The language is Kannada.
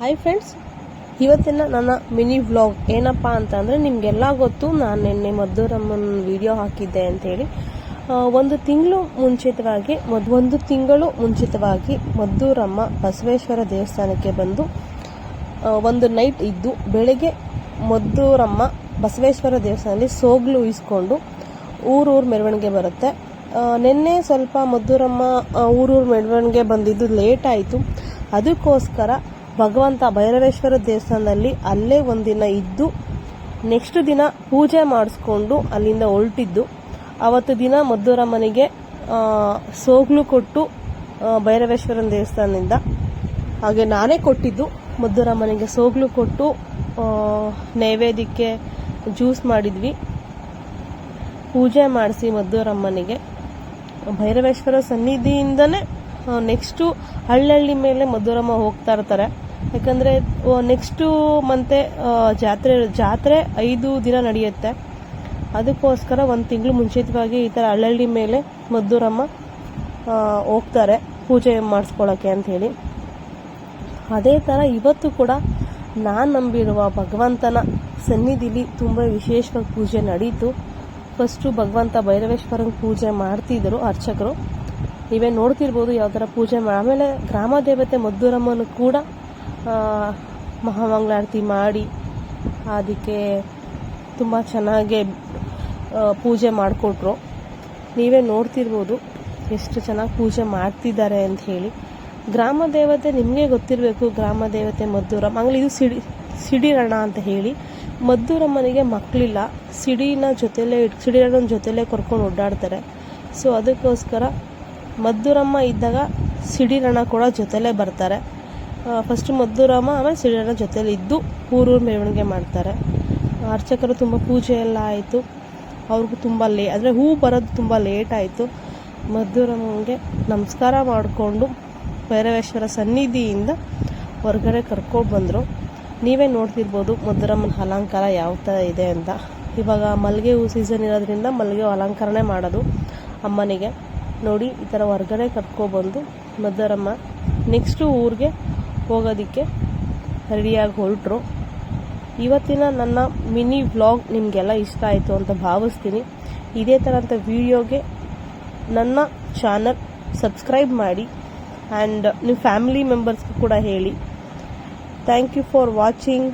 ಹಾಯ್ ಫ್ರೆಂಡ್ಸ್ ಇವತ್ತಿನ ನನ್ನ ಮಿನಿ ವ್ಲಾಗ್ ಏನಪ್ಪ ಅಂತಂದರೆ ನಿಮಗೆಲ್ಲ ಗೊತ್ತು ನಾನು ನಿನ್ನೆ ಮದ್ದೂರಮ್ಮನ ವಿಡಿಯೋ ಹಾಕಿದ್ದೆ ಅಂತೇಳಿ. ಆ, ಒಂದು ತಿಂಗಳು ಮುಂಚಿತವಾಗಿ ಒಂದು ತಿಂಗಳು ಮುಂಚಿತವಾಗಿ ಮದ್ದೂರಮ್ಮ ಬಸವೇಶ್ವರ ದೇವಸ್ಥಾನಕ್ಕೆ ಬಂದು ಒಂದು ನೈಟ್ ಇದ್ದು ಬೆಳಗ್ಗೆ ಮದ್ದೂರಮ್ಮ ಬಸವೇಶ್ವರ ದೇವಸ್ಥಾನದಲ್ಲಿ ಸೋಗ್ಲು ಇಸ್ಕೊಂಡು ಊರೂರು ಮೆರವಣಿಗೆ ಬರುತ್ತೆ. ನಿನ್ನೆ ಸ್ವಲ್ಪ ಮದ್ದೂರಮ್ಮ ಊರೂರು ಮೆರವಣಿಗೆ ಬಂದಿದ್ದು ಲೇಟ್ ಆಯಿತು. ಅದಕ್ಕೋಸ್ಕರ ಭಗವಂತ ಭೈರವೇಶ್ವರ ದೇವಸ್ಥಾನದಲ್ಲಿ ಅಲ್ಲೇ ಒಂದಿನ ಇದ್ದು ನೆಕ್ಸ್ಟ್ ದಿನ ಪೂಜೆ ಮಾಡಿಸ್ಕೊಂಡು ಅಲ್ಲಿಂದ ಹೊರಟಿದ್ದು, ಅವತ್ತು ದಿನ ಮದ್ದೂರಮ್ಮನಿಗೆ ಮನೆಗೆ ಸೋಗ್ಲು ಕೊಟ್ಟು ಭೈರವೇಶ್ವರನ ದೇವಸ್ಥಾನದಿಂದ. ಹಾಗೆ ನಾನೇ ಕೊಟ್ಟಿದ್ದು, ಮದ್ದೂರಮ್ಮನಿಗೆ ಸೋಗ್ಲು ಕೊಟ್ಟು ನೈವೇದ್ಯಕ್ಕೆ ಜ್ಯೂಸ್ ಮಾಡಿದ್ವಿ. ಪೂಜೆ ಮಾಡಿಸಿ ಮದ್ದೂರಮ್ಮನಿಗೆ. ಭೈರವೇಶ್ವರ ಸನ್ನಿಧಿಯಿಂದನೇ ನೆಕ್ಸ್ಟು ಹಳ್ಳಹಳ್ಳಿ ಮೇಲೆ ಮದ್ದೂರಮ್ಮ ಹೋಗ್ತಾ ಇರ್ತಾರೆ. ಯಾಕಂದರೆ ನೆಕ್ಸ್ಟು ಮಂತೆ ಜಾತ್ರೆ ಜಾತ್ರೆ ಐದು ದಿನ ನಡೆಯುತ್ತೆ. ಅದಕ್ಕೋಸ್ಕರ ಒಂದು ತಿಂಗಳು ಮುಂಚಿತವಾಗಿ ಈ ಥರ ಹಳ್ಳಹಳ್ಳಿ ಮೇಲೆ ಮದ್ದೂರಮ್ಮ ಹೋಗ್ತಾರೆ ಪೂಜೆ ಮಾಡಿಸ್ಕೊಳ್ಳೋಕ್ಕೆ ಅಂಥೇಳಿ ಅದೇ ಥರ ಇವತ್ತು ಕೂಡ ನಾನು ನಂಬಿರುವ ಭಗವಂತನ ಸನ್ನಿಧಿಲಿ ತುಂಬ ವಿಶೇಷವಾಗಿ ಪೂಜೆ ನಡೀತು. ಫಸ್ಟು ಭಗವಂತ ಭೈರವೇಶ್ವರನ ಪೂಜೆ ಮಾಡ್ತಿದ್ರು ಅರ್ಚಕರು. ನೀವೇ ನೋಡ್ತಿರ್ಬೋದು ಯಾವ ಥರ ಪೂಜೆ ಆಮೇಲೆ ಗ್ರಾಮ ದೇವತೆ ಮದ್ದೂರಮ್ಮನು ಕೂಡ ಮಹಾಮಂಗಳಾರತಿ ಮಾಡಿ ಅದಕ್ಕೆ ತುಂಬ ಚೆನ್ನಾಗೆ ಪೂಜೆ ಮಾಡಿಕೊಟ್ರು. ನೀವೇ ನೋಡ್ತಿರ್ಬೋದು ಎಷ್ಟು ಚೆನ್ನಾಗಿ ಪೂಜೆ ಮಾಡ್ತಿದ್ದಾರೆ ಅಂತ ಹೇಳಿ. ಗ್ರಾಮ ದೇವತೆ ನಿಮಗೆ ಗೊತ್ತಿರಬೇಕು, ಗ್ರಾಮ ದೇವತೆ ಮದ್ದೂರಮ್ಮ ಆಮೇಲೆ ಇದು ಸಿಡಿ, ಸಿಡಿರಣ ಅಂತ ಹೇಳಿ. ಮದ್ದೂರಮ್ಮನಿಗೆ ಮಕ್ಕಳಿಲ್ಲ ಸಿಡಿನ ಜೊತೆಲೇ ಸಿಡಿರಣ್ಣನ ಜೊತೆಲೇ ಕರ್ಕೊಂಡು ಓಡಾಡ್ತಾರೆ. ಸೊ, ಅದಕ್ಕೋಸ್ಕರ ಮದ್ದೂರಮ್ಮ ಇದ್ದಾಗ ಸಿಡಿರಣ ಕೂಡ ಜೊತೆಲೇ ಬರ್ತಾರೆ. ಫಸ್ಟ್ ಮದ್ದೂರಮ್ಮ ಆಮೇಲೆ ಸಿಡಿರಣ ಜೊತೆಲಿ ಇದ್ದು ಊರೂರು ಮೆರವಣಿಗೆ ಮಾಡ್ತಾರೆ. ಅರ್ಚಕರು ತುಂಬ ಪೂಜೆ ಎಲ್ಲ ಆಯಿತು. ಅವ್ರಿಗೂ ತುಂಬ ಲೇ ಅಂದರೆ ಹೂ ಬರೋದು ತುಂಬ ಲೇಟ್ ಆಯಿತು. ಮದ್ದೂರಮ್ಮನಿಗೆ ನಮಸ್ಕಾರ ಮಾಡಿಕೊಂಡು ಭೈರವೇಶ್ವರ ಸನ್ನಿಧಿಯಿಂದ ಹೊರಗಡೆ ಕರ್ಕೊಂಡು ಬಂದರು. ನೀವೇ ನೋಡ್ತಿರ್ಬೋದು ಮದ್ದೂರಮ್ಮನ ಅಲಂಕಾರ ಯಾವ ಥರ ಇದೆ ಅಂತ. ಇವಾಗ ಮಲ್ಲಿಗೆ ಹೂ ಸೀಸನ್ ಇರೋದ್ರಿಂದ ಮಲ್ಲಿಗೆ ಅಲಂಕಾರನೇ ಮಾಡೋದು ಅಮ್ಮನಿಗೆ. ನೋಡಿ, ಈ ಥರ ಹೊರಗಡೆ ಕರ್ಕೊಬಂದು ಮದ್ದೂರಮ್ಮ ನೆಕ್ಸ್ಟು ಊರಿಗೆ ಹೋಗೋದಕ್ಕೆ ರೆಡಿಯಾಗಿ ಹೊರಟರು. ಇವತ್ತಿನ ನನ್ನ ಮಿನಿ ವ್ಲಾಗ್ ನಿಮಗೆಲ್ಲ ಇಷ್ಟ ಆಯಿತು ಅಂತ ಭಾವಿಸ್ತೀನಿ. ಇದೇ ಥರದ ವಿಡಿಯೋಗೆ ನನ್ನ ಚಾನಲ್ ಸಬ್ಸ್ಕ್ರೈಬ್ ಮಾಡಿ ಆ್ಯಂಡ್ ನಿಮ್ಮ ಫ್ಯಾಮಿಲಿ ಮೆಂಬರ್ಸ್ಗೂ ಕೂಡ ಹೇಳಿ. Thank you for watching.